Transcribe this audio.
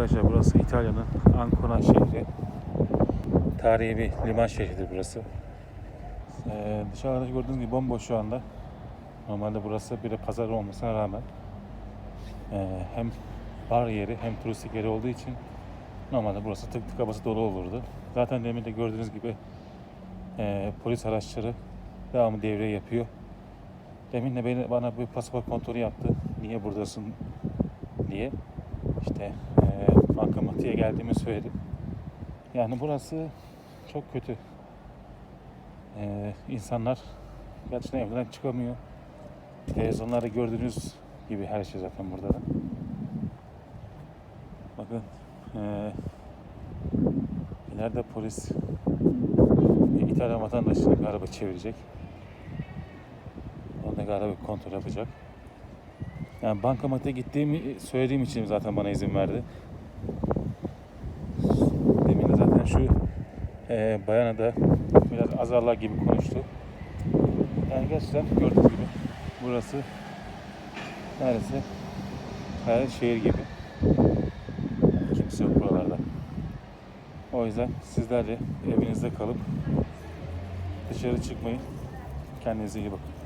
Arkadaşlar burası İtalya'nın Ancona şehri. Tarihi bir liman şehridir burası. Ee, dışarıda gördüğünüz gibi bomboş şu anda. Normalde burası bir de pazar olmasına rağmen ee, hem bar yeri hem turistik yeri olduğu için normalde burası tık tık havası dolu olurdu. Zaten demin de gördüğünüz gibi ee, polis araçları devamlı devre yapıyor. Demin de beni, bana bir pasaport kontrolü yaptı. Niye buradasın diye. İşte e, bankamatiğe geldiğimi söyledim. Yani burası çok kötü. E, insanlar gerçekten evden çıkamıyor. Televizyonlarda gördüğünüz gibi her şey zaten burada da. Bakın e, ileride polis bir İtalyan vatandaşını araba çevirecek. Bir araba kontrol yapacak. Yani bankamatiğe gittiğimi söylediğim için zaten bana izin verdi. Demin de zaten şu e, bayana da biraz azarlar gibi konuştu. Yani gerçekten gördüğünüz gibi burası neredeyse her şehir gibi. Kimse yok buralarda. O yüzden sizler de evinizde kalıp dışarı çıkmayın. Kendinize iyi bakın.